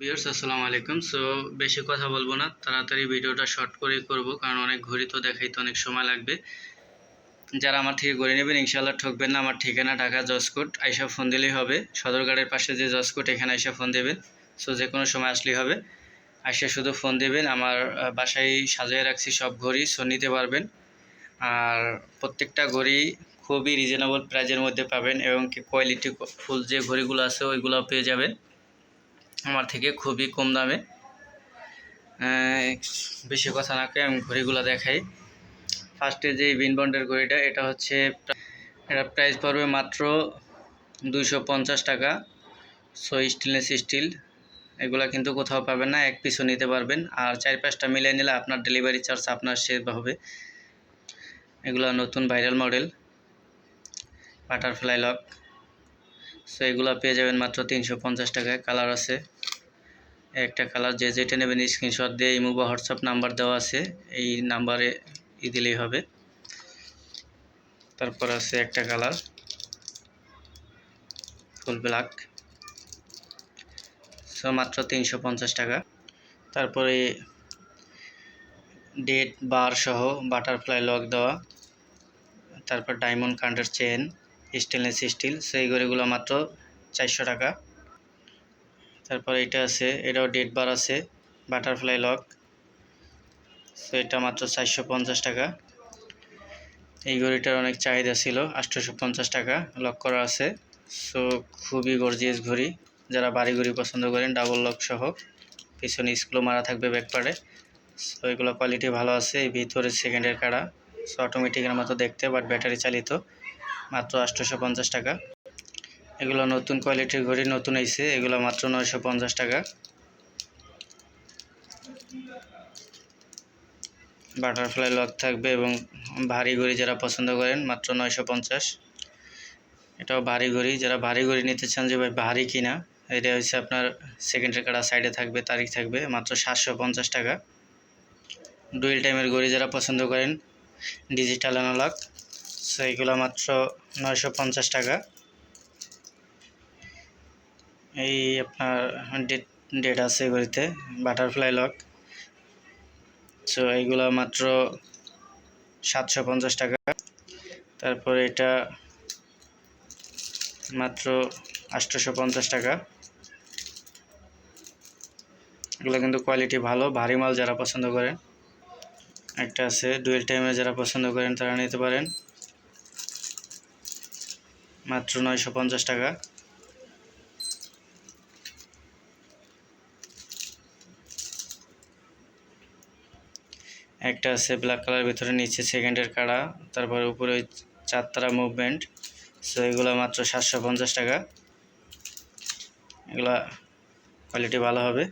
Viewers, আসসালামু আলাইকুম। So, বেশি কথা বলব না। তাড়াতাড়ি ভিডিওটা শর্ট করেই করব, কারণ অনেক ঘড়ি তো দেখাইতে অনেক সময় লাগবে। যারা আমার থেকে ঘড়ি নেবেন ইনশাল্লাহ ঠকবেন না। আমার ঠিকানা ঢাকা জসকোট আইসা ফোন দিলেই হবে। সদরঘাটের পাশে যে জসকোট এখানে আইসা ফোন দেবেন। সো, যে কোনো সময় আসলেই হবে। আইসা শুধু ফোন দেবেন। আমার বাসায় সাজিয়ে রাখছি সব ঘড়ি, সো নিতে পারবেন। আর প্রত্যেকটা ঘড়ি খুবই রিজনেবল প্রাইজের মধ্যে পাবেন এবং কোয়ালিটি ফুল যে ঘড়িগুলো আছে ওইগুলো পেয়ে যাবেন। আমার থেকে খুবই কম দামে। বেশি কথা না আমি ঘড়িগুলো দেখাই। ফার্স্টে যে বিন বন্ডের ঘড়িটা, এটা হচ্ছে এটা প্রাইস পড়বে মাত্র দুইশো পঞ্চাশ টাকা। সো স্টেনলেস স্টিল এগুলা কিন্তু কোথাও পাবেন না, এক পিসও নিতে পারবেন। আর চার পাঁচটা মিলিয়ে নিলে আপনার ডেলিভারি চার্জ আপনার সেভ হবে। এগুলো নতুন viral model butterfly lock so এগুলো পেয়ে যাবেন মাত্র তিনশো পঞ্চাশ টাকায়। কালার আছে। একটা কালার যে যেটা নেবেন স্ক্রিনশট দিয়ে, ইমো বা হোয়াটসঅ্যাপ নাম্বার দেওয়া আছে। এই নাম্বারে ই দিলেই হবে। তারপর আছে একটা কালার ফুল ব্ল্যাক সো মাত্র তিনশো পঞ্চাশ টাকা। তারপরে ডেট বার সহ বাটারফ্লাই লক দেওয়া। তারপর ডায়মন্ড কান্ডের চেন স্টেনলেস স্টিল, সেই ঘড়িগুলো মাত্র চারশো টাকা। তারপর এটা আছে, এটাও ডেট বার আছে, বাটারফ্লাই লক। সো এটা মাত্র চারশো পঞ্চাশ টাকা। এই ঘড়িটার অনেক চাহিদা ছিল, আটশোশো পঞ্চাশ টাকা লক করা আছে। সো খুবই গর্জিয়াস ঘড়ি, যারা বাড়ি ঘড়ি পছন্দ করেন, ডাবল লক সহ। পিছনে স্ক্রু মারা থাকবে ব্যাকপার্টে সো এগুলো কোয়ালিটি ভালো আছে ভিতরে সেকেন্ডের কাড়া। সো অটোমেটিকের মতো দেখতে বাট ব্যাটারি চালিত। মাত্র আটশোশো পঞ্চাশ টাকা। এগুলো নতুন কোয়ালিটির ঘড়ি, নতুন হয়েছে এগুলো মাত্র নয়শো পঞ্চাশ টাকা। বাটারফ্লাই লক থাকবে এবং ভারী ঘড়ি যারা পছন্দ করেন, মাত্র নয়শো পঞ্চাশ। এটাও ভারী ঘড়ি। যারা ভারী ঘড়ি নিতে চান যে ভাই ভারী কিনা, এটা হচ্ছে আপনার সেকেন্ডের কাটা সাইডে থাকবে, তারিখ থাকবে, মাত্র সাতশো পঞ্চাশ টাকা। ডুয়েল টাইমের ঘড়ি যারা পছন্দ করেন ডিজিটাল অ্যানালগ সো এইগুলো মাত্র নয়শো পঞ্চাশ টাকা। এই আপনার ডেট ডেট আছে ঘড়িতে বাটারফ্লাই লক। সো এইগুলো মাত্র সাতশো পঞ্চাশ টাকা। তারপরে এটা মাত্র আটশোশো পঞ্চাশ টাকা। এগুলো কিন্তু কোয়ালিটি ভালো, ভারী মাল যারা পছন্দ করেন। একটা আছে ডুয়েল টাইমে যারা পছন্দ করেন, তারা নিতে পারেন। মাত্র নয়শো পঞ্চাশ টাকা। একটা আছে ব্ল্যাক কালার ভিতরে নিচে সেকেন্ডের কাড়া, তারপরে উপরে ওই চারতারা মুভমেন্ট সো এগুলো মাত্র সাতশো পঞ্চাশ টাকা। এগুলা কোয়ালিটি ভালো হবে।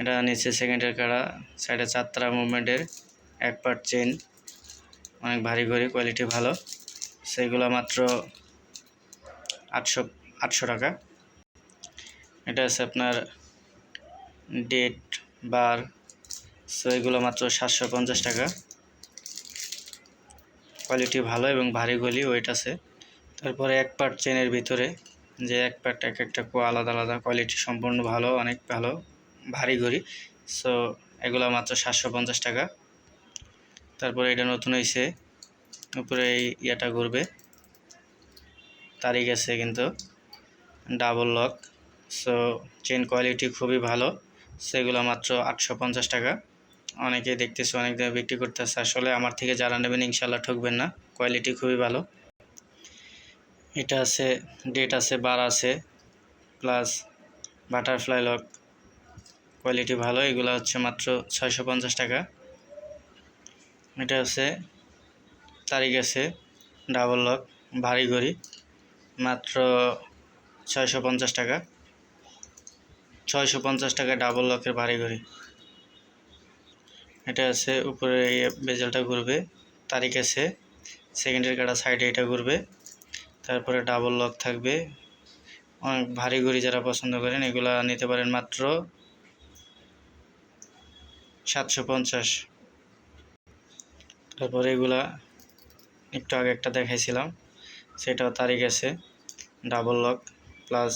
এটা নিচে সেকেন্ডের কাড়া সাইডে চারতারা মুভমেন্টের এক পার্ট চেন অনেক ভারী ঘড়ি কোয়ালিটি ভালো। সেগুলো মাত্র আটশো আটশো টাকা। এটা আছে আপনার ডেট বার সো এগুলো মাত্র সাতশো পঞ্চাশ টাকা। কোয়ালিটি ভালো এবং ভারী গলি ওয়েট আছে। তারপরে এক পার্ট চেনের ভিতরে যে এক পার্ট এক একটা আলাদা আলাদা কোয়ালিটি সম্পূর্ণ ভালো, অনেক ভালো, ভারী ঘড়ি সো এগুলো মাত্র সাতশো পঞ্চাশ টাকা। তারপরে এটা নতুন হয়েছে উপরে ইয়েটা ঘুরবে। তারিখ আছে কিন্তু double lock so chain quality খুবই ভালো, সেগুলো মাত্র আটশো পঞ্চাশ টাকা। অনেকে দেখতেছে, অনেক দামে বিক্রি করতেছে। আসলে আমার থেকে যারা নেবেন ইনশাল্লাহ ঠকবেন না কোয়ালিটি খুবই ভালো। এটা আছে ডেট আছে বার আছে প্লাস বাটারফ্লাই লক কোয়ালিটি ভালো, এগুলো হচ্ছে মাত্র ছয়শো পঞ্চাশ টাকা। এটা আছে তারিখ আছে ডাবল লক ভারী ঘড়ি, মাত্র ছয়শো পঞ্চাশ টাকা। ছয়শো পঞ্চাশ টাকা ডাবল লকের ভারী ঘড়ি। এটা আছে উপরে এই বেজেলটা ঘুরবে, তারিখ আছে সেকেন্ডের কাটা সাইডে এটা ঘুরবে। তারপরে ডাবল লক থাকবে। অনেক ভারী ঘড়ি যারা পছন্দ করেন, এগুলা নিতে পারেন মাত্র সাতশো পঞ্চাশ। তারপরে এগুলা একটু আগে একটা দেখাইছিলাম, সেটাও তারিখ আছে ডাবল লক প্লাস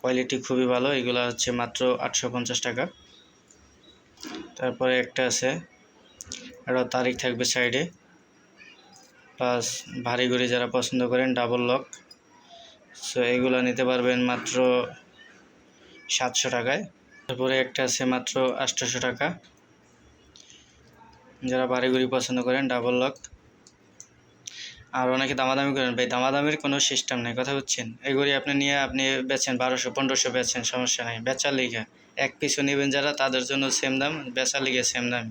কোয়ালিটি খুবই ভালো, এগুলো হচ্ছে মাত্র আটশো পঞ্চাশ টাকা। তারপরে একটা আছে একটা তারিখ থাকবে সাইডে। প্লাস ভারী ঘড়ি যারা পছন্দ করেন ডাবল লক সো এগুলো নিতে পারবেন মাত্র সাতশো টাকায়। তারপরে একটা আছে মাত্র আটশোশো টাকা। যারা ঘড়ি পছন্দ করেন ডাবল লক আর অনেকে দামাদামি করেন। ভাই, দামাদামির কোনো সিস্টেম নেই, কথা বুঝছেন? এই আপনি নিয়ে আপনি বেচেন বারোশো, পনেরোশো বেচেন, সমস্যা নেই, বেচার লিগে। এক পিছু নেবেন যারা, তাদের জন্য সেম দাম, বেচার লিগে সেম দাম।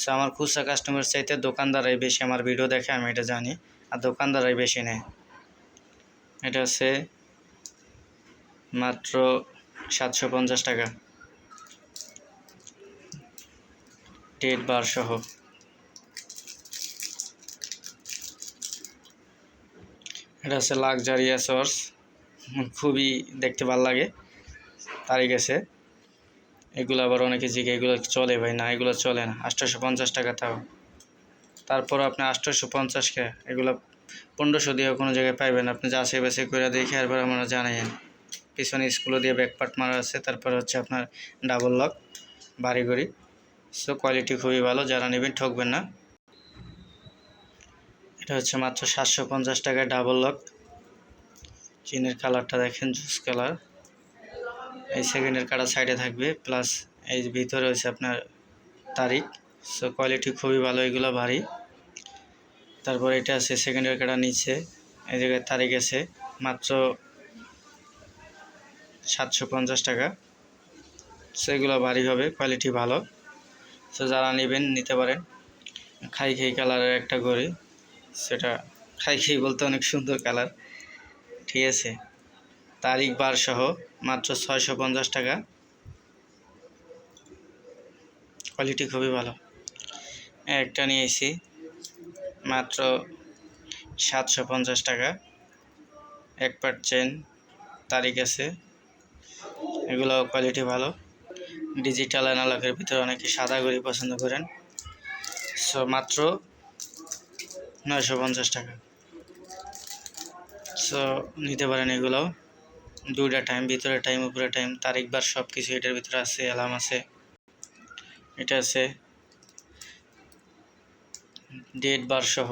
সো আমার খুচরা কাস্টমার চাইতে দোকানদারাই বেশি আমার ভিডিও দেখে, আমি এটা জানি। আর দোকানদারাই বেশি নেয়। এটা হচ্ছে মাত্র সাতশো পঞ্চাশ টাকা। ডেট বার সহ। এটা হচ্ছে লাক্সারিয়া সর্স খুবই দেখতে ভালো লাগে। তারই গেছে এগুলো আবার অনেকে জিগে এগুলো চলে ভাই? না, এগুলো চলে না। আটশোশো পঞ্চাশ টাকা তাও। তারপর আপনি আটশোশো পঞ্চাশকে এগুলো পনেরোশো দিয়ে কোনো জায়গায় পাইবেন। আপনি যাচাই বাছাই করে দেখে একবার আমরা জানাইন পিছনে স্কুলে দিয়ে ব্যাকপার্ট মারা আছে, তারপর হচ্ছে আপনার ডাবল লক বাড়ি ঘড়ি সো কোয়ালিটি খুবই ভালো, যারা নেবেন ঠকবেন না। এটা হচ্ছে মাত্র সাতশো পঞ্চাশ টাকায় ডাবল লক চিনের কালারটা দেখেন জুস কালার এই সেকেন্ডের কাটা সাইডে থাকবে প্লাস এই ভিতরে হচ্ছে আপনার তারিখ। সো কোয়ালিটি খুবই ভালো, এগুলো ভারী। তারপর এটা আছে সেকেন্ডের কাটা নিচে, এই জায়গায় তারিখ আছে মাত্র সাতশো পঞ্চাশ টাকা। সো এগুলো ভারী হবে কোয়ালিটি ভালো। সো যারা নেবেন, নিতে পারেন। খাই খাই কালারের একটা ঘড়ি। সেটা খাই খাই বলতে অনেক সুন্দর কালার। ঠিক আছে। তারিখ বার সহ মাত্র ছয়শো পঞ্চাশ টাকা। কোয়ালিটি খুবই ভালো। একটা নিয়েছি মাত্র সাতশো পঞ্চাশ টাকা। এক পার্ট চেন তারিখ আছে। এগুলো কোয়ালিটি ভালো। ডিজিটাল অ্যানালগের ভিতরে অনেকে সাদা ঘড়ি পছন্দ করেন। সো মাত্র নয়শো পঞ্চাশ টাকা। সো নিতে পারেন এগুলো। দুইটা টাইম ভিতরে টাইম উপরে টাইম তারিখ বার সব কিছু এটার ভিতরে আছে অ্যালার্ম আছে। এটা আছে। ডেট বার সহ।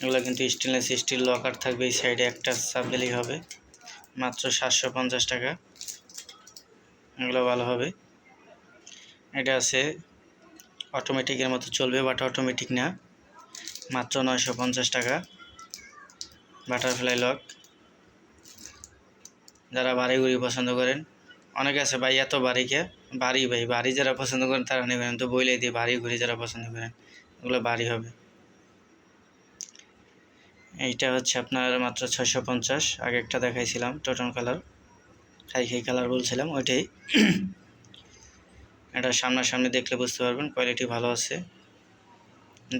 এগুলো কিন্তু স্টেনলেস স্টিল লকার থাকবে, এই সাইডে একটা সাববেলি হবে। মাত্র সাতশো পঞ্চাশ টাকা। এগুলো ভালো হবে। এটা আছে। অটোমেটিকের মতো চলবে বাট অটোমেটিক না। মাত্র নয়শো পঞ্চাশ টাকা। বাটারফ্লাই লক যারা বাড়ি গুড়ি পছন্দ করেন, অনেকে আছে ভাই এত বাড়ি কে? বাড়ি ভাই, বাড়ি যারা পছন্দ করেন তারা নেবেন তো বইলে দিয়ে বাড়ি ঘুরি যারা পছন্দ করেন ওগুলো বাড়ি হবে। এইটা হচ্ছে আপনার মাত্র ছয়শো পঞ্চাশ, আগে একটা দেখাইছিলাম টোটন কালার খাই খাই কালার বলছিলাম, ওইটাই। এটা সামনাসামনি দেখলে বুঝতে পারবেন কোয়ালিটি ভালো আছে।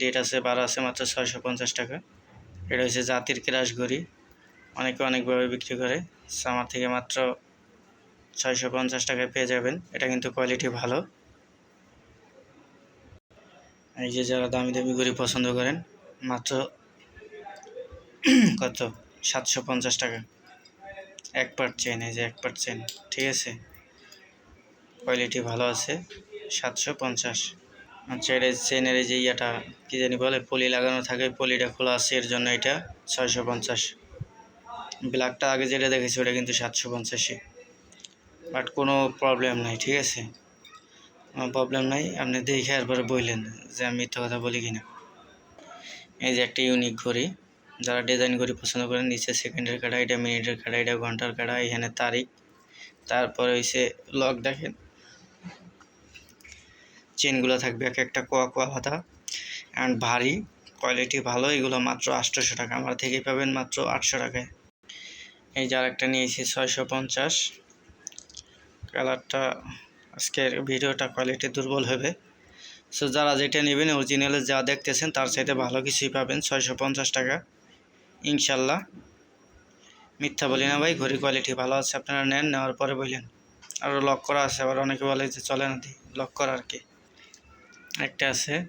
ডেট আছে বারো আছে মাত্র ছয়শো পঞ্চাশ টাকা। এটা হচ্ছে জাতির ক্রাশ ঘড়ি অনেকে অনেকভাবে বিক্রি করে। আমার থেকে মাত্র ছয়শো পঞ্চাশ টাকায় পেয়ে যাবেন। এটা কিন্তু কোয়ালিটি ভালো। এই যে যারা দামি দামি ঘড়ি পছন্দ করেন, মাত্র কত? সাতশো পঞ্চাশ টাকা। এক পার্ট চেন এই যে এক পার্ট চেন ঠিক আছে? কোয়ালিটি ভালো আছে। সাতশো পঞ্চাশ। আচ্ছা এটা চেনের এই যে ইয়েটা, কী জানি বলে, পলি লাগানো থাকে, পলিটা খোলা আছে, এর জন্য এটা ছয়শো পঞ্চাশ। ব্ল্যাকটা আগে যেটা দেখেছি ওটা কিন্তু সাতশো পঞ্চাশে বাট কোনো প্রবলেম নাই, ঠিক আছে? প্রবলেম নাই, আপনি দেখে একবারে বললেন যে আমি মিথ্যা কথা বলি কিনা। এই যে একটা ইউনিক ঘড়ি, যারা ডিজাইন ঘড়ি পছন্দ করেন, নিচে সেকেন্ডের কাটা এটা মিনিটের কাটা এটা ঘণ্টার কাটা এখানে তারিখ, তারপরে হইছে লক দেখেন। চেনগুলো থাকবে, এক একটা কোয়া কোয়া হাতা অ্যান্ড ভারী কোয়ালিটি ভালো, এগুলো মাত্র আটশোশো টাকা। আমার থেকেই পাবেন মাত্র আটশো টাকায়। এই যে আরেকটা নিয়েছি, ছয়শো পঞ্চাশ। কালারটা আজকের ভিডিওটা কোয়ালিটি দুর্বল হবে। সো যারা যেটা নেবেন অরিজিনালে যা দেখতেছেন, তার চাইতে ভালো কিছুই পাবেন, ছয়শো পঞ্চাশ টাকা। ইনশাল্লাহ। মিথ্যা বলি না ভাই ঘড়ি কোয়ালিটি ভালো আছে, আপনারা নেন, নেওয়ার পরে বললেন আরও লক করা আছে, আবার অনেকে বলে যে চলে না লক করা আর কি? একটা আছে,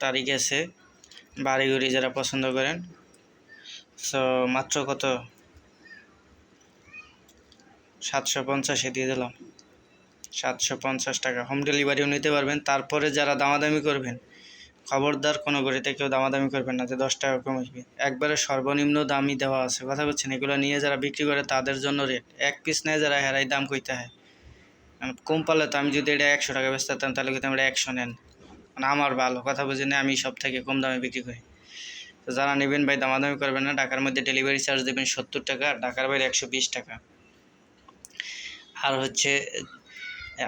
তারিখ আছে বাড়ি ঘড়ি যারা পছন্দ করেন। সো মাত্র কত? সাতশো পঞ্চাশে দিয়ে দিলাম। সাতশো পঞ্চাশ টাকা। হোম ডেলিভারিও নিতে পারবেন। তারপরে যারা দামাদামি করবেন, খবরদার কোনো গড়িতে কেউ দামাদামি করবেন না যে দশ টাকা কম আসবে। একবারে সর্বনিম্ন দামই দেওয়া আছে। কথা বলছেন, এগুলো নিয়ে যারা বিক্রি করে তাদের জন্য রেট এক পিস নেয় যারা হেরাই দাম কইতে হয়। কম পারলে তো আমি যদি এটা একশো টাকা বেচতাম তাহলে কিন্তু আমরা একশো নেন। মানে আমার ভালো কথা বুঝে না, আমি সব থেকে কম দামে বিক্রি করি। তো যারা নেবেন ভাই, দামাদামি করবেন না, ঢাকার মধ্যে ডেলিভারি চার্জ দেবেন সত্তর টাকা, আর ঢাকার বাইরে একশো বিশ টাকা। আর হচ্ছে,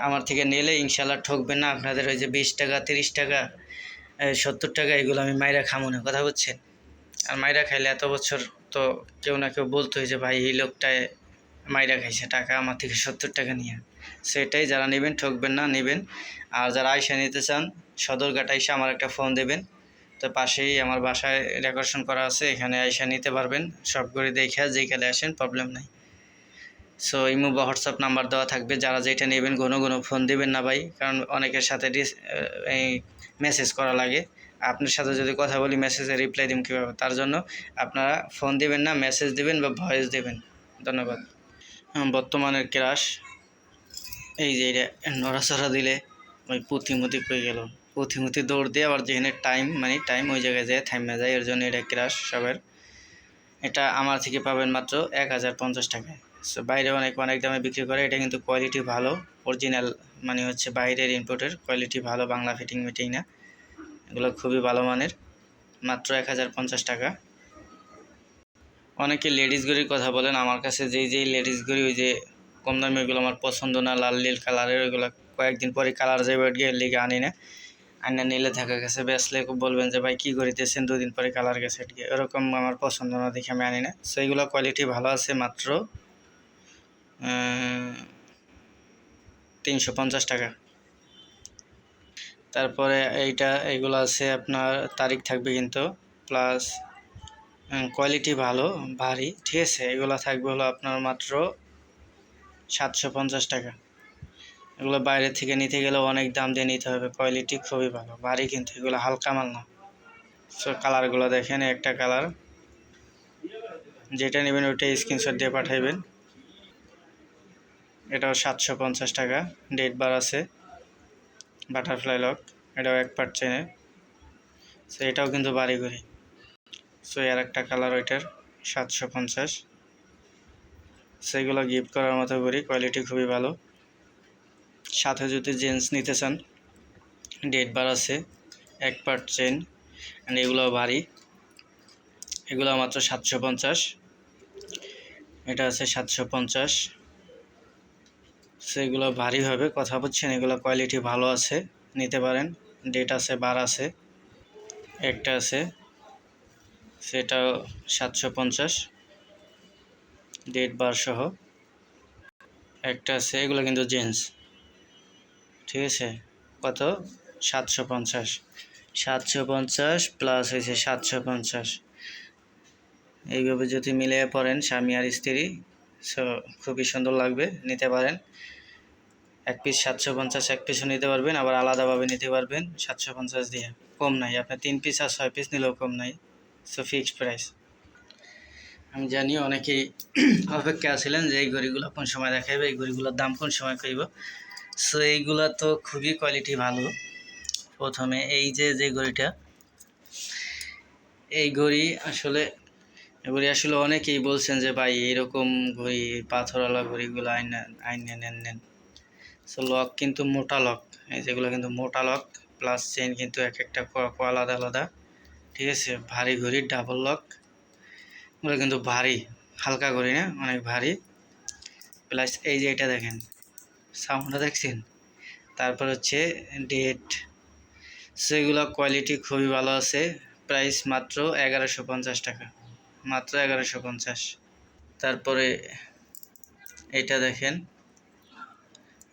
আমার থেকে নিলে ইনশাল্লাহ ঠকবেন না, আপনাদের ওই যে বিশ টাকা, তিরিশ টাকা সত্তর টাকা, এগুলো আমি মাইরা খামো না, কথা বুঝছেন? আর মাইরা খাইলে এত বছর তো কেউ না কেউ বলতো যে, ভাই, এই লোকটায় মাইরা খাইছে টাকা, আমার থেকে সত্তর টাকা নিয়ে। সেটাই যারা নেবেন ঠকবেন না, নেবেন। আর যারা আয়সা নিতে চান, সদরঘাট আইসা আমার একটা ফোন দেবেন। তো পাশেই আমার বাসায় ডেকোরেশন করা আছে, এখানে আইসা নিতে পারবেন। সব করে দেখে, যেখানে আসেন প্রবলেম নাই। সো ইমো বা হোয়াটসঅ্যাপ নাম্বার দেওয়া থাকবে। যারা যেটা নেবেন, ঘন ঘন ফোন দিবেন না ভাই, কারণ অনেকের সাথে এই মেসেজ করা লাগে। আপনার সাথে যদি কথা বলি মেসেজে রিপ্লাই দিন কীভাবে? তার জন্য আপনারা ফোন দিবেন না মেসেজ দিবেন বা ভয়েস দেবেন। ধন্যবাদ। বর্তমানের ক্রাশ এই যে এটা নড়াচড়া দিলে ওই পুঁথিমুতি পেয়ে গেল। পুঁথিমুতি দৌড় দিয়ে আবার যেখানে টাইম মানে টাইম ওই জায়গায় যায় থাইমে যায়। এর জন্য এটা ক্রাশ সবের। এটা আমার থেকে পাবেন মাত্র এক হাজার পঞ্চাশ টাকায় সো বাইরে অনেক অনেক দামে বিক্রি করে। এটা কিন্তু কোয়ালিটি ভালো। অরিজিনাল মানে হচ্ছে বাইরের ইনপোর্টের কোয়ালিটি ভালো। বাংলা ফিটিং মিটিং না। এগুলো খুবই ভালো মানের। মাত্র এক হাজার পঞ্চাশ টাকা। অনেকে লেডিস ঘড়ির কথা বলেন। আমার কাছে যেই যেই লেডিস ঘড়ি ওই যে কম দামি ওইগুলো আমার পছন্দ না, লাল নীল কালারের ওইগুলো। কয়েকদিন পরে কালার যাবে গিয়ে লিগে আনি না। আইনা নিলে দেখা গেছে বেসলে বলবেন যে, ভাই, কী করিতেছেন? দুদিন পরে কালার গেছে এরকম আমার পছন্দ না দেখে আমি আনি না। সো এইগুলো কোয়ালিটি ভালো আছে মাত্র তিনশো পঞ্চাশ টাকা। তারপরে এইটা এইগুলো আছে আপনার, তারিখ থাকবে কিন্তু প্লাস কোয়ালিটি ভালো, ভারী, ঠিক আছে? এগুলো থাকবে হলো আপনার মাত্র সাতশো পঞ্চাশ টাকা। এগুলো বাইরে থেকে নিতে গেলে অনেক দাম দিয়ে নিতে হবে কোয়ালিটি খুবই ভালো। ভারী কিন্তু এগুলো হালকা মাল না। সো কালারগুলো দেখেন, একটা কালার যেটা নেবেন ওইটা স্ক্রিনশট দিয়ে পাঠাইবেন। এটাও সাতশো পঞ্চাশ টাকা ডেট বার আছে। বাটারফ্লাই লক এটাও এক পার্ট চেনে সো এটাও কিন্তু বাড়ি করি সো এর একটা কালার ওইটার, সাতশো পঞ্চাশ। সেগুলো গিফট করার মতো করি কোয়ালিটি খুবই ভালো। সাথে যদি জেন্স নিতে চান ডেট বার আছে, এক পার্ট চেন অ্যান্ড এগুলো ভারী। এগুলো মাত্র সাতশো পঞ্চাশ। এটা আছে সাতশো পঞ্চাশ। সেগুলো ভারী হবে, কথা বলছেন, এগুলো কোয়ালিটি ভালো আছে, নিতে পারেন। ডেট আছে, বার আছে, একটা আছে, সেটাও সাতশো পঞ্চাশ। ডেট বার সহ। একটা আছে, এগুলো কিন্তু জেন্টস ঠিক আছে? কত? সাতশো পঞ্চাশ। সাতশো পঞ্চাশ প্লাস হয়েছে সাতশো পঞ্চাশ। এইভাবে যদি মিলিয়ে পড়েন স্বামী আর স্ত্রী সো খুবই সুন্দর লাগবে, নিতে পারেন। এক পিস সাতশো পঞ্চাশ, এক পিসও নিতে পারবেন, আবার আলাদাভাবে নিতে পারবেন সাতশো পঞ্চাশ দিয়ে। কম নাই, আপনার তিন পিস আর ছয় পিস নিলেও কম নাই। সো ফিক্সড প্রাইস আমি জানি অনেকেই অপেক্ষা আছিলেন যে এই ঘড়িগুলো কোন সময় দেখাইবে, এই ঘড়িগুলোর দাম কোন সময় কইব। সো এইগুলো তো খুবই কোয়ালিটি ভালো। প্রথমে এই যে যে ঘড়িটা, এই ঘড়ি আসলে ঘড়ি আসলে অনেকেই বলছেন যে, ভাই, এরকম ঘড়ি, পাথরওয়ালা ঘড়িগুলো আইন আইন নেন নেন সো লক কিন্তু মোটা লক এই যেগুলো কিন্তু মোটা লক প্লাস চেন কিন্তু এক একটা আলাদা আলাদা। ঠিক আছে? ভারী ঘড়ি ডাবল লক এগুলো কিন্তু ভারী, হালকা করি না, অনেক ভারী। প্লাস এই যে এটা দেখেন, সাউন্ডটা দেখছেন? তারপর হচ্ছে ডেট সেগুলো কোয়ালিটি খুবই ভালো আছে। প্রাইস মাত্র এগারোশো পঞ্চাশ টাকা, মাত্র এগারোশো পঞ্চাশ। তারপরে এটা দেখেন,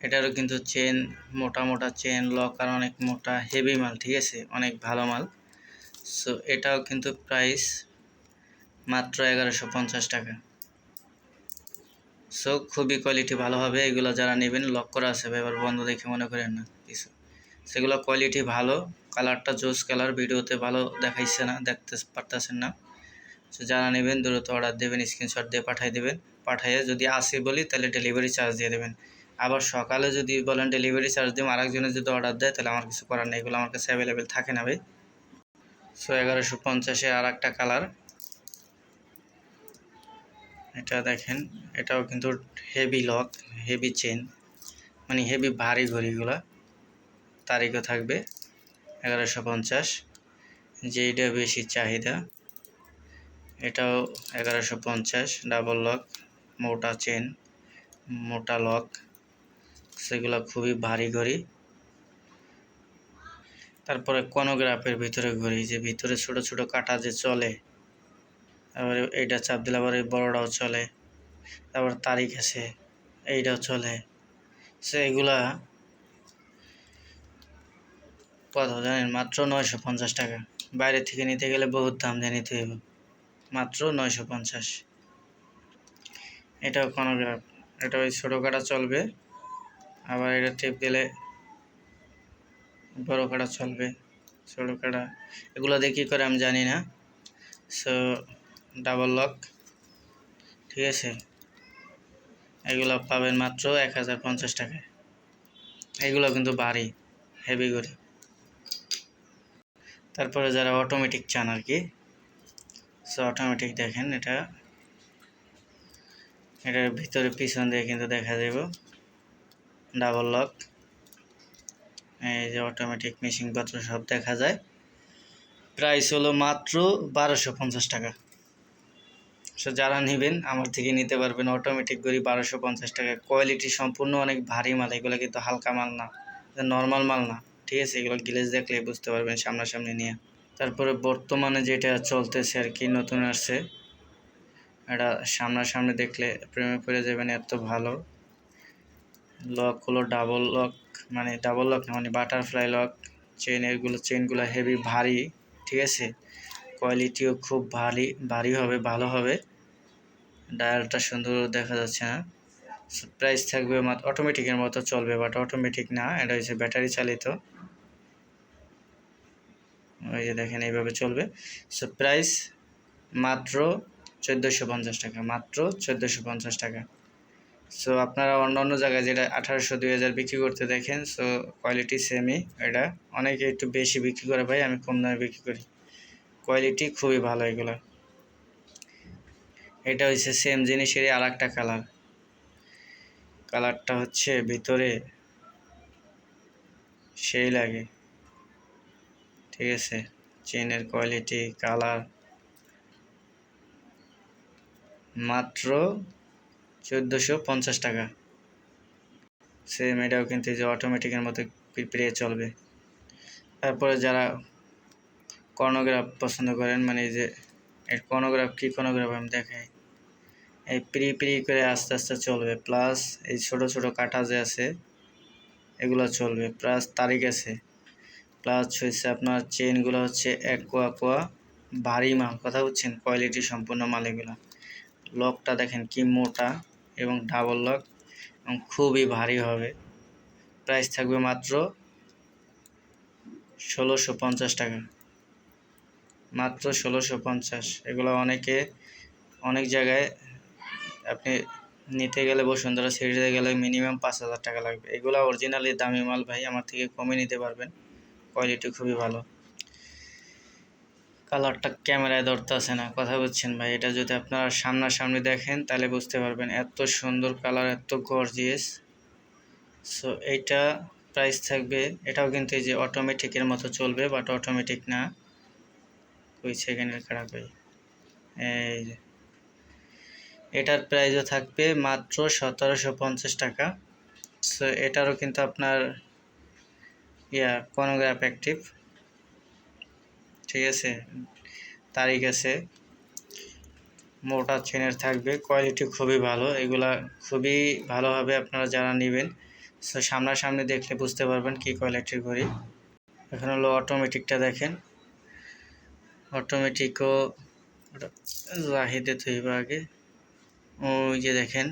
এটারও কিন্তু চেন মোটা মোটা চেন লকার অনেক মোটা হেভি মাল, ঠিক আছে? অনেক ভালো মাল। সো এটাও কিন্তু প্রাইস মাত্র এগারোশো পঞ্চাশ টাকা। সো খুবই কোয়ালিটি ভালো হবে। এগুলো যারা নেবেন লক করা আছে এবার বন্ধ দেখে মনে করেন না। কিছু। সেগুলো কোয়ালিটি ভালো। কালারটা জোস কালার ভিডিওতে ভালো দেখাইছে না, দেখতে পারতেছেন না। সো যারা নেবেন, দ্রুত অর্ডার দেবেন স্ক্রিনশট দিয়ে পাঠিয়ে দেবেন। পাঠাইয়ে যদি আসি বলি, তাহলে ডেলিভারি চার্জ দিয়ে দেবেন। আবার সকালে যদি বলেন ডেলিভারি চার্জ দিব আরেকজনে যদি অর্ডার দেয়, তাহলে আমার কিছু করার নেই। এগুলো আমার কাছে অ্যাভেলেবেল থাকে না ভাই। সো এগারোশো পঞ্চাশে আর একটা কালার এটা দেখেন, এটাও কিন্তু হেভি লক হেভি চেন মানে হেভি ভারী ঘড়িগুলো। তারিখও থাকবে এগারোশো পঞ্চাশ। যেইটা বেশি চাহিদা, এটাও এগারোশো পঞ্চাশ। ডাবল লক মোটা চেন মোটা লক সেগুলো খুবই ভারী ঘড়ি। তারপরে কনোগ্রাফের ভিতরে ঘড়ি, যে ভিতরে ছোট ছোট কাটা যে চলে তারপরে এইটা চাপ দিলে আবার এই বড়টাও চলে। তারপর তারিখ আছে, এইটাও চলে। সে এগুলা কত জানেন? মাত্র নয়শো পঞ্চাশ টাকা। বাইরে থেকে নিতে গেলে বহুত দাম দিয়ে নিতে হবে মাত্র নয়শো পঞ্চাশ। এটাও কনোগ্রাফ। এটা ওই ছোটো কাটা চলবে। আবার এটা টেপ দিলে বড় কাটা চলবে। ছোটো কাটা। এগুলো দিয়ে কী করে আমি জানি না। সো ডাবল লক ঠিক আছে? এগুলো পাবেন মাত্র এক হাজার পঞ্চাশ টাকায়। এগুলো কিন্তু ভারী হেভি করে। তারপরে যারা অটোমেটিক চান আর কি সো অটোমেটিক দেখেন এটা। এটার ভিতরে পিছন দিয়ে কিন্তু দেখা যাব। ডাবল লক এই যে অটোমেটিক মেশিনপত্র সব দেখা যায়। প্রাইস হলো মাত্র বারোশো পঞ্চাশ টাকা। সো যারা নেবেন, আমার থেকে নিতে পারবেন অটোমেটিক গড়ি বারোশো পঞ্চাশ টাকা। কোয়ালিটি সম্পূর্ণ অনেক ভারী মাল, এগুলো কিন্তু হালকা মাল না নর্মাল মাল না, ঠিক আছে? এগুলো গিলেজ দেখলে বুঝতে পারবেন সামনাসামনি নিয়ে। তারপরে বর্তমানে যেটা চলতেছে আর কি, নতুন আসছে, এটা সামনাসামনি দেখলে প্রেমে পড়ে যাবেন, এত ভালো। লক হলো ডাবল লক মানে ডাবল লক না মানে বাটারফ্লাই লক চেন এগুলো চেনগুলো হেভি ভারী, ঠিক আছে? কোয়ালিটিও খুব ভারী ভারী হবে, ভালো হবে। ডায়ালটা সুন্দর দেখা যাচ্ছে না প্রাইস থাকবে মাত্র অটোমেটিকের মতো চলবে বাট অটোমেটিক না, এটা হচ্ছে ব্যাটারি চালিত। ওই যে দেখেন, এইভাবে চলবে। সো প্রাইস মাত্র চোদ্দোশো পঞ্চাশ টাকা, মাত্র চোদ্দোশো পঞ্চাশ টাকা। সো আপনারা অন্য অন্য জায়গায় যেটা আঠারোশো, দুই হাজার বিক্রি করতে দেখেন সো কোয়ালিটি সেমই এটা। অনেকে একটু বেশি বিক্রি করে, ভাই, আমি কম দামে বিক্রি করি। কোয়ালিটি খুবই ভালো এগুলো। এটা হচ্ছে সেম জিনিসেরই আর একটা কালার কালারটা হচ্ছে ভিতরে সেই লাগে। ঠিক আছে? চেনের কোয়ালিটি কালার মাত্র চোদ্দোশো পঞ্চাশ টাকা। সেম এটাও কিন্তু যে অটোমেটিকের মতো পিঁপড়ে চলবে। তারপরে যারা কর্নোগ্রাফ পছন্দ করেন মানে যে কর্নোগ্রাফ কী কর্নোগ্রাফ আমি দেখাই। এই প্রি প্রি করে আস্তে আস্তে চলবে। প্লাস এই ছোট ছোট কাটা যে আছে, এগুলো চলবে। প্লাস তারিখ আছে। প্লাস হচ্ছে আপনার চেনগুলো হচ্ছে এক কোয়া কোয়া ভারী মাল। কথা বুঝছেন? কোয়ালিটি সম্পূর্ণ মাল এগুলো লকটা দেখেন কি মোটা এবং ডাবল লক এবং খুবই ভারী হবে। প্রাইস থাকবে মাত্র ষোলোশো পঞ্চাশ টাকা। মাত্র ষোলোশো পঞ্চাশ। এগুলো অনেকে অনেক জায়গায় আপনি নিতে গেলে বসুন্ধরা সিটিতে গেলে মিনিমাম পাঁচ হাজার টাকা লাগবে। এগুলো অরিজিনালি দামি মাল ভাই, আমার থেকে কমে নিতে পারবেন। কোয়ালিটি খুবই ভালো। কালারটা ক্যামেরায় ধরতে আসে না, কথা বলছেন ভাই। এটা যদি আপনারা সামনাসামনি দেখেন, তাহলে বুঝতে পারবেন। এত সুন্দর কালার এত গর্জিয়াস সো এইটা প্রাইস থাকবে। এটাও কিন্তু এই যে অটোমেটিকের মতো চলবে বাট অটোমেটিক না। ওই সেকেন্ডের খারাপ এই যে। এটার প্রাইসও থাকবে মাত্র সতেরোশো পঞ্চাশ টাকা। সো এটারও কিন্তু আপনার, ইয়া কনোগ্রাফ অ্যাক্টিভ ঠিক আছে? তারিখ আছে। মোটা চেনের থাকবে। কোয়ালিটি খুবই ভালো। এগুলা খুবই ভালোভাবে আপনারা যারা নেবেন সো সামনাসামনি দেখলে বুঝতে পারবেন কী কোয়ালিটির ঘড়ি এখন হলো অটোমেটিকটা দেখেন। অটোমেটিকও জাহিদে থইব আগে। ওই যে দেখেন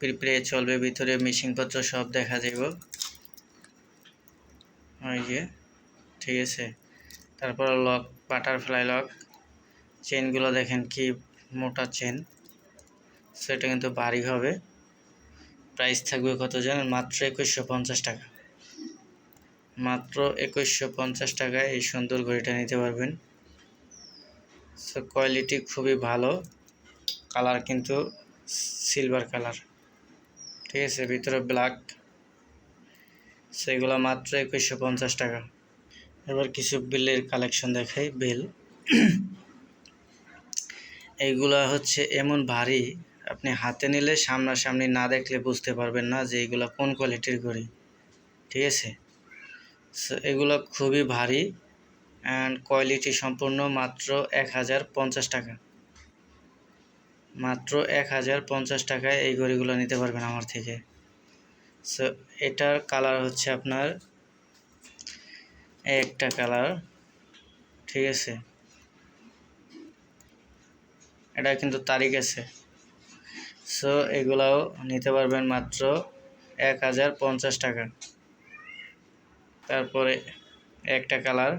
প্রিপ্রে চলবে, ভিতরে মেশিনপত্র সব দেখা যাব ওই যে, ঠিক আছে। তারপর লক, বাটারফ্লাই লক চেনগুলো দেখেন কি মোটা চেন সো এটা কিন্তু ভারী হবে। প্রাইস থাকবে কত জানেন মাত্র একুশশো পঞ্চাশ টাকা। মাত্র একুশশো পঞ্চাশ টাকায় এই সুন্দর ঘড়িটা নিতে পারবেন। সো কোয়ালিটি খুবই ভালো। কালার কিন্তু সিলভার কালার। ঠিক আছে, ভিতরে ব্ল্যাক সেগুলো মাত্র একুশশো পঞ্চাশ টাকা। এবার কিছু বিলের কালেকশন দেখাই, বিল। এইগুলা হচ্ছে এমন ভারী, আপনি হাতে নিলে সামনাসামনি না দেখলে বুঝতে পারবেন না যে এগুলো কোন কোয়ালিটির ঘড়ি। ঠিক আছে? এগুলো খুবই ভারী অ্যান্ড কোয়ালিটি সম্পূর্ণ মাত্র এক হাজার পঞ্চাশ টাকা। মাত্র এক হাজার পঞ্চাশ টাকায় এই ঘড়িগুলো নিতে পারবেন আমার থেকে। সো এটার কালার হচ্ছে আপনার একটা কালার ঠিক আছে? এটা কিন্তু তারিখ আছে। সো এগুলাও নিতে পারবেন মাত্র এক হাজার পঞ্চাশ টাকা। তারপরে একটা কালার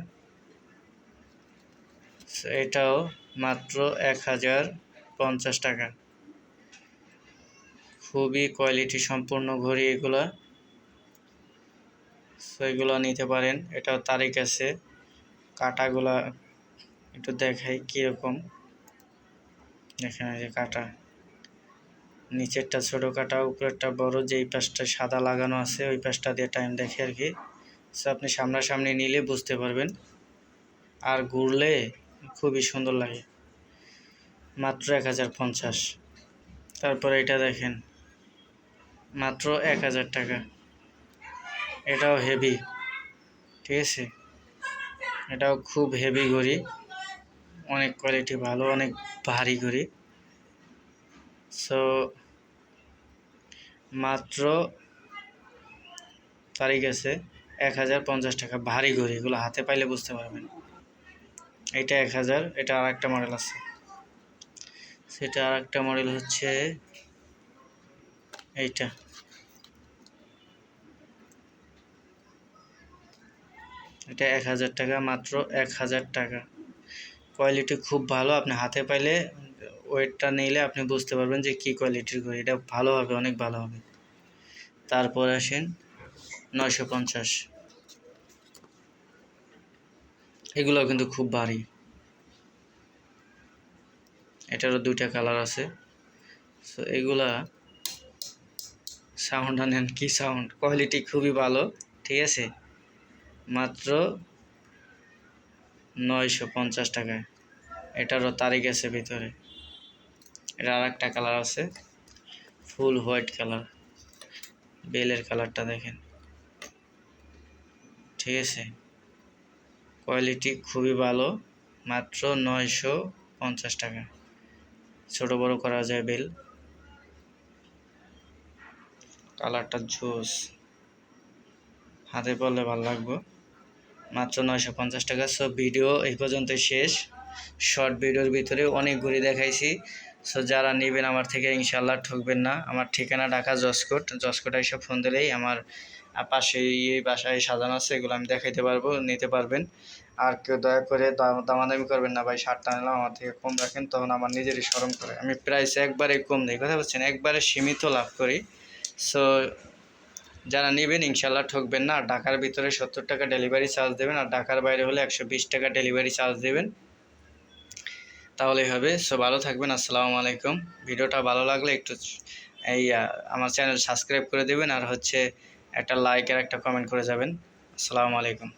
এটাও মাত্র এক হাজার পঞ্চাশ টাকা। খুবই কোয়ালিটি সম্পূর্ণ ঘড়ি এগুলা। সো এগুলো নিতে পারেন। এটাও তারিখ আছে। কাটাগুলা একটু দেখাই কীরকম। দেখেন যে কাটা। নিচেরটা, ছোট কাটা, উপরেরটা বড়, যেই পাশটা সাদা লাগানো আছে, ওই পাশটা দিয়ে টাইম দেখে আর কি। সো আপনি সামনাসামনি নিলে বুঝতে পারবেন। আর ঘুরলে খুবই সুন্দর লাগে। মাত্র এক হাজার পঞ্চাশ। তারপরে এটা দেখেন, মাত্র এক হাজার টাকা। এটাও হেভি ঠিক আছে? এটাও খুব হেভি ঘড়ি, অনেক কোয়ালিটি ভালো, অনেক ভারী ঘড়ি। সো মাত্র, তারিখ আছে এক হাজার পঞ্চাশ টাকা, ভারী ঘড়ি, এগুলো হাতে পাইলে বুঝতে পারবেন। এটা এক হাজার, এটা আর একটা মডেল আছে। সেটা আর একটা মডেল হচ্ছে এইটা। এটা এক হাজার টাকা, মাত্র এক হাজার টাকা। কোয়ালিটি খুব ভালো, আপনি হাতে পাইলে ওয়েটটা নিলে আপনি বুঝতে পারবেন যে কী কোয়ালিটির ঘড়ি এটা ভালো হবে, অনেক ভালো হবে। তারপর আসেন নয়শো পঞ্চাশ। এগুলো কিন্তু খুব ভারী। এটারও দুইটা কালার আছে। সো এগুলা সাউন্ড আনেন কি সাউন্ড কোয়ালিটি খুবই ভালো, ঠিক আছে? মাত্র নয়শো পঞ্চাশ টাকায় এটারও তারিখ আছে ভিতরে। এটা আর একটা কালার আছে ফুল হোয়াইট কালার বেলের কালারটা দেখেন। ঠিক আছে? কোয়ালিটি খুবই ভালো, মাত্র নয়শো পঞ্চাশ টাকা। ছোট বড় করা যায় বেল। কালারটা জোস। হাতে পড়লে ভালো লাগবে। মাত্র নয়শো পঞ্চাশ টাকা। সো ভিডিও এই পর্যন্ত শেষ। শর্ট ভিডিওর ভিতরে অনেক ঘুরে দেখাইছি। সো যারা নেবেন আমার থেকে ইনশাল্লাহ ঠকবেন না। আমার ঠিকানা ঢাকা জসকোট জসকোট এসে ফোন দিলেই আমার পাশে এই বাসায় সাজানো আছে, এগুলো আমি দেখাইতে পারব, নিতে পারবেন। আর কেউ দয়া করে দামাদামি করবেন না, ভাই। শার্টটা নিলাম, আমার থেকে কম রাখেন, তখন আমার নিজেরই সরম করে। আমি প্রাইস একবারে কম দিই কথা বলছেন একবারে সীমিত লাভ করি। সো যারা নেবেন, ইনশাল্লাহ ঠকবেন না। আর ঢাকার ভিতরে সত্তর টাকা ডেলিভারি চার্জ দেবেন, আর ঢাকার বাইরে হলে একশো বিশ টাকা ডেলিভারি চার্জ দেবেন। তাহলেই হবে। সো ভালো থাকবেন, আসসালামু আলাইকুম। ভিডিওটা ভালো লাগলে একটু এই আমার চ্যানেল সাবস্ক্রাইব করে দেবেন, আর হচ্ছে একটা লাইক আর একটা কমেন্ট করে যাবেন। আসসালামু আলাইকুম।